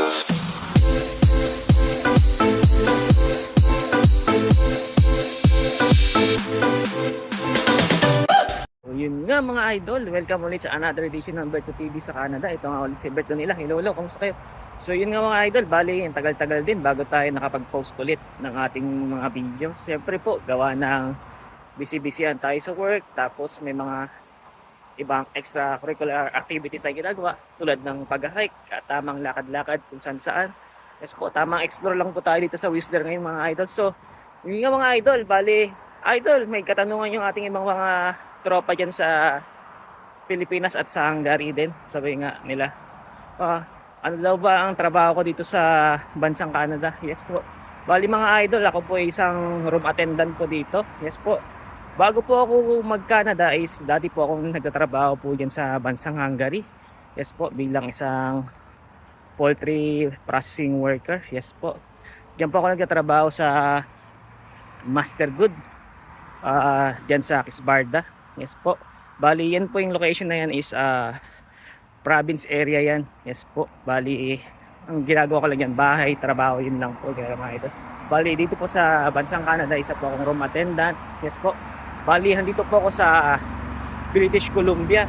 Yun nga mga idol, welcome ulit sa another edition ng Berto TV sa Canada. Ito nga ulit si Berto nila. Hello, hello, kamusta kayo? So yun nga mga idol, bali, ang tagal-tagal din bago tayo nakapag-post ulit ng ating mga videos. Siyempre po, gawa ng busy-busyan tayo sa work, tapos may mga ibang extracurricular activities tayo ginagawa tulad ng pag-hike, tamang lakad-lakad kung saan saan. Yes po, tamang explore lang po tayo dito sa Whistler ngayon mga idol. So, yun nga mga idol, bali, idol, may katanungan yung ating ibang mga tropa dyan sa Pilipinas at sa Hungary din. Sabi nga nila, ah, ano daw ba ang trabaho ko dito sa bansang Canada? Yes po. Bali mga idol, ako po ay isang room attendant po dito. Yes po. Bago po ako mag-Canada is dati po akong nagtatrabaho po dyan sa bansang Hungary. Yes po, bilang isang poultry processing worker. Yes po. Diyan po ako nagtatrabaho sa Master Good. ah diyan sa Kisbarda. Yes po. Bali, yan po yung location na yan is ah, province area yan. Yes po. Bali, ang ginagawa ko lang yan, bahay, trabaho, yun lang po. Ginagawa ito. Bali, dito po sa bansang Canada, isa po akong room attendant. Yes po. Bali, handito po ako sa British Columbia.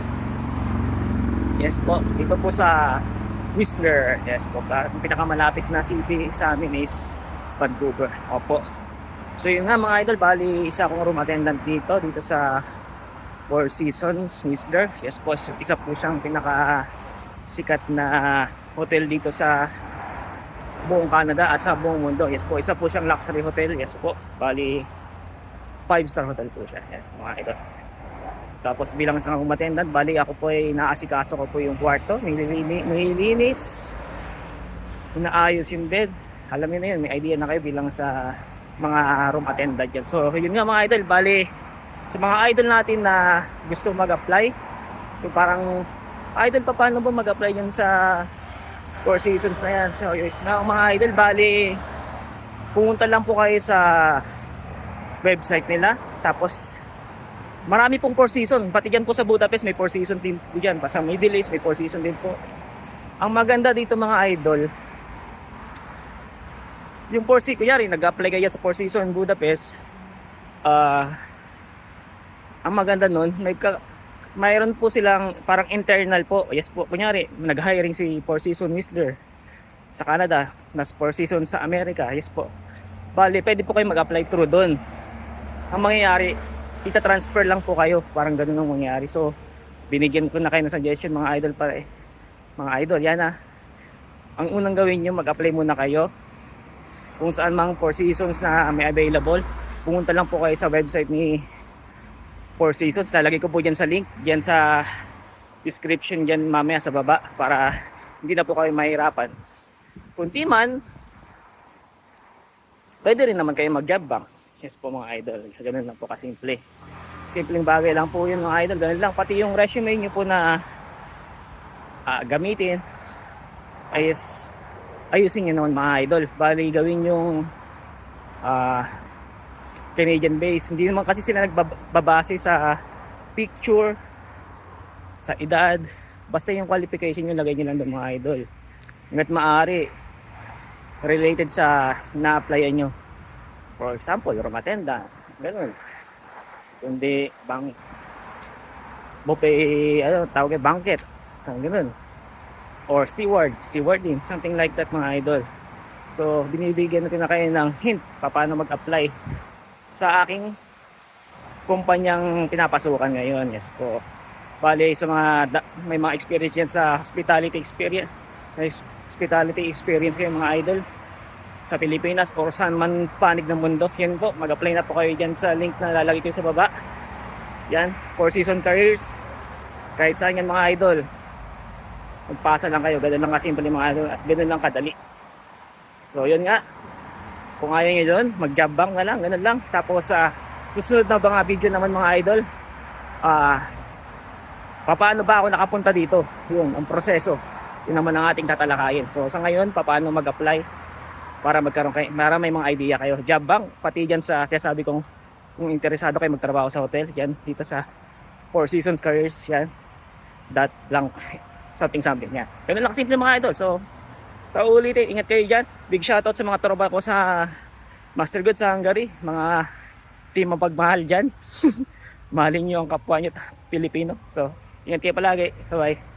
Yes po. Dito po sa Whistler. Yes po. Ang pinakamalapit na city sa amin is Vancouver. Opo. So yun nga mga idol, bali isa akong room attendant dito, dito sa Four Seasons Whistler. Yes po, isa po siyang pinaka sikat na hotel dito sa buong Canada at sa buong mundo. Yes po, isa po siyang luxury hotel. Yes po, bali 5 star hotel po siya. Yes mga idol. Tapos bilang isang room attendant, bali ako po ay naasikaso ko po yung kwarto, nililinis, inaayos yung bed. Alam niyo na yun, may idea na kayo bilang sa mga room attendant dyan. So, yun nga mga idol, bali, sa mga idol natin na gusto mag-apply, yung parang, idol pa paano ba mag-apply yan sa four seasons na yan? So, yun mga idol, bali, pumunta lang po kayo sa website nila, tapos, marami pong four season, pati dyan po sa Budapest may four season din po dyan, sa Middle East may four season din po. Ang maganda dito mga idol, yung Four Seasons, kunyari, nag-apply kayo sa Four Seasons Budapest, ah, ang maganda nun, may ka, mayroon po silang parang internal po. Yes po, kunyari, nag-hiring si Four Seasons Whistler sa Canada, nas Four Seasons sa Amerika. Yes po. Bali, pwede po kayo mag-apply through doon. Ang mangyayari, ita-transfer lang po kayo. Parang ganun ang mangyayari. So, binigyan ko na kayo ng suggestion mga idol para eh. Mga idol, yan na. Ang unang gawin nyo, mag-apply muna kayo kung saan mang Four Seasons na may available. Pumunta lang po kayo sa website ni Four Seasons. Lalagay ko po dyan sa link, dyan sa description dyan mamaya sa baba para hindi na po kayo mahirapan. Kunti man, pwede rin naman kayo mag-job bank. Yes po mga idol, ganun lang po kasimple. Simpleng bagay lang po yun mga idol, ganun lang. Pati yung resume nyo po na ah, gamitin ayos ayusin nyo naman mga idol. Bali gawin yung ah, Canadian base. Hindi naman kasi sila nagbabase sa picture, sa edad. Basta yung qualification nyo, lagay nyo lang doon mga idol. Hanggat maaari, related sa na-applyan nyo. For example, room attendant. Ganun. Kundi bang buffet, ano, tawag ay banquet. Saan ganun or steward, stewarding, something like that mga idol. So, binibigyan natin na kayo ng hint pa paano mag-apply sa aking kumpanyang pinapasukan ngayon. Yes po. Bale, sa mga may mga experience yan sa hospitality experience, hospitality experience kayo mga idol sa Pilipinas or saan man panig ng mundo. Yan po, mag-apply na po kayo dyan sa link na lalagay ko sa baba. Yan, four season careers. Kahit saan yan mga idol, magpasa lang kayo. Ganun lang kasimple mga ano, at ganun lang kadali. So, yun nga. Kung ayaw nyo doon, mag-job bank na lang, ganun lang. Tapos, sa susunod na mga video naman mga idol, ah, paano ba ako nakapunta dito? Yun, ang proseso. Yun naman ang ating tatalakayin. So, sa ngayon, paano mag-apply para magkaroon kayo, para may mga idea kayo. Job bank, pati dyan sa, kaya sabi kong, kung interesado kayo magtrabaho sa hotel, yan, dito sa Four Seasons Careers, yan, that lang something something yan. Ganun lang simple mga idol. So, Sa ulitin, ingat kayo dyan. Big shoutout sa mga tropa ko sa Master Good sa Hungary. Mga team mapagmahal dyan. Mahalin nyo ang kapwa nyo Pilipino. So, ingat kayo palagi. Bye-bye.